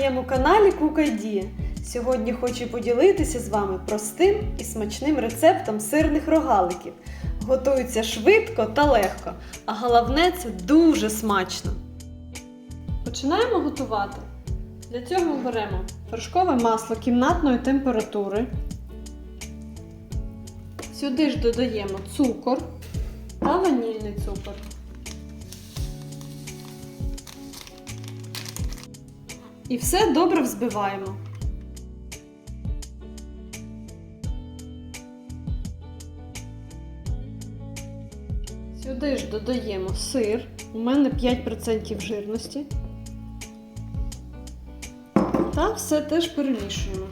моєму каналі Кукайді. Сьогодні хочу поділитися з вами простим і смачним рецептом сирних рогаликів. Готуються швидко та легко, а головне це дуже смачно. Починаємо готувати. Для цього беремо вершкове масло кімнатної температури. Сюди ж додаємо цукор та ванільний цукор. І все добре взбиваємо. Сюди ж додаємо сир. У мене 5% жирності. Та все теж перемішуємо.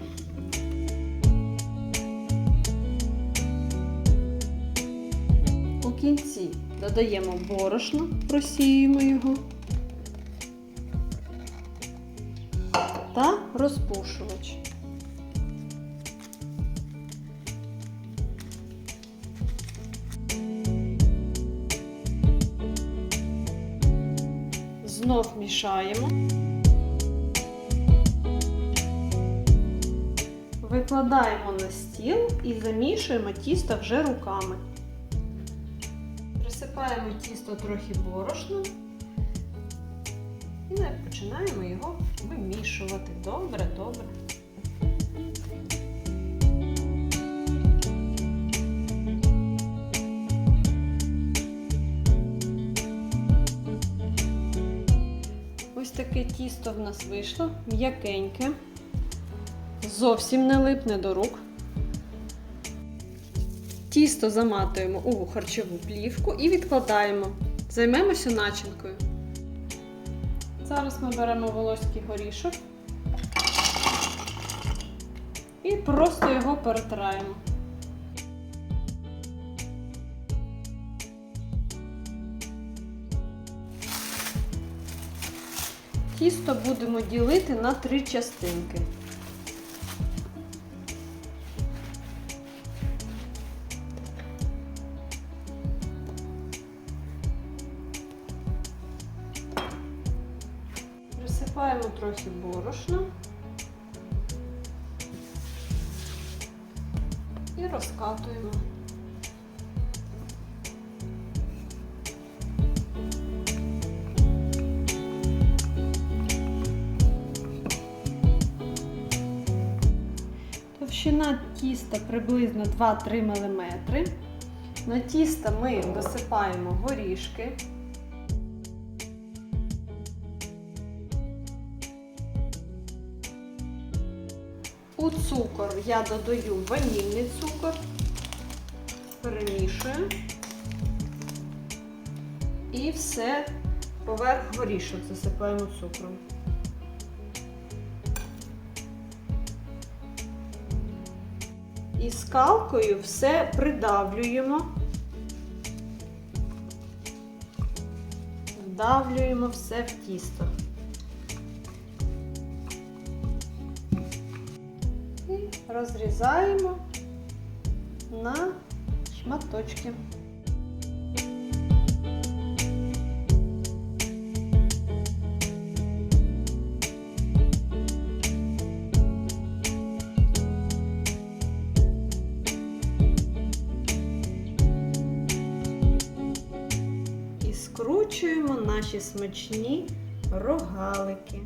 У кінці додаємо борошно, просіюємо його. Та розпушувач. Знов мішаємо. Викладаємо на стіл і замішуємо тісто вже руками. Присипаємо тісто трохи борошном і починаємо його вимішувати. Добре, добре. Ось таке тісто в нас вийшло, м'якеньке, зовсім не липне до рук. Тісто заматуємо у харчову плівку і відкладаємо. Займемося начинкою. Зараз ми беремо волоський горішок і просто його перетираємо. Тісто будемо ділити на три частинки. Присипаємо трохи борошна і розкатуємо. Товщина тіста приблизно 2-3 мм. На тісто ми досипаємо горішки. У цукор я додаю ванільний цукор, перемішую і все поверх горішок засипаємо цукром. І скалкою все придавлюємо, вдавлюємо все в тісто. Розрізаємо на шматочки. Скручуємо наші смачні рогалики.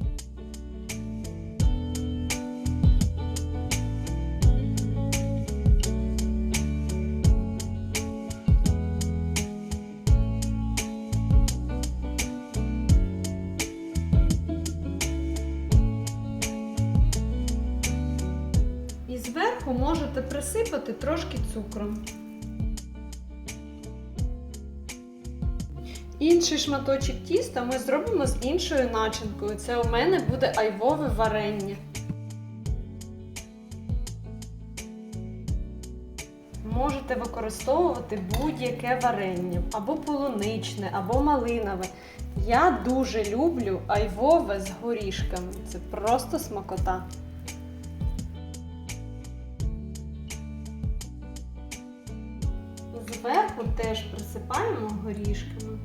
Зверху можете присипати трошки цукром. Інший шматочок тіста ми зробимо з іншою начинкою. Це у мене буде айвове варення. Можете використовувати будь-яке варення, або полуничне, або малинове. Я дуже люблю айвове з горішками. Це просто смакота. зверху теж присипаємо горішками.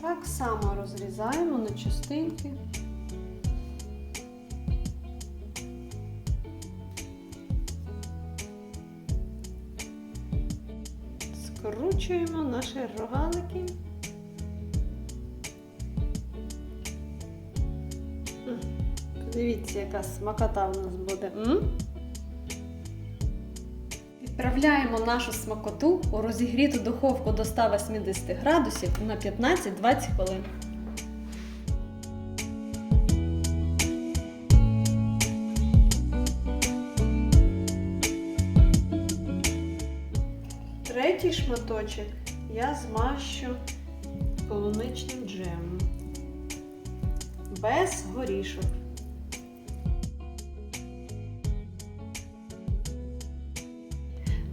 Так само розрізаємо на частинки. Скручуємо наші рогалики. Подивіться, яка смакота у нас буде. М? Відправляємо нашу смакоту у розігріту духовку до 180 градусів на 15-20 хвилин. Третій шматочок я змащу полуничним джемом. Без горішок.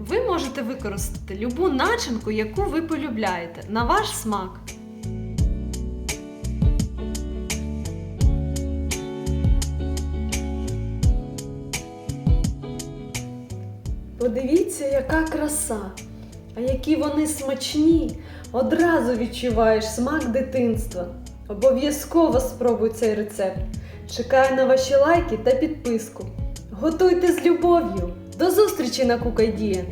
Ви можете використати любу начинку, яку ви полюбляєте, на ваш смак. Подивіться, яка краса! А які вони смачні! Одразу відчуваєш смак дитинства. Обов'язково спробуй цей рецепт. Чекаю на ваші лайки та підписку. Готуйте з любов'ю! До зустрічі на Кукайдія!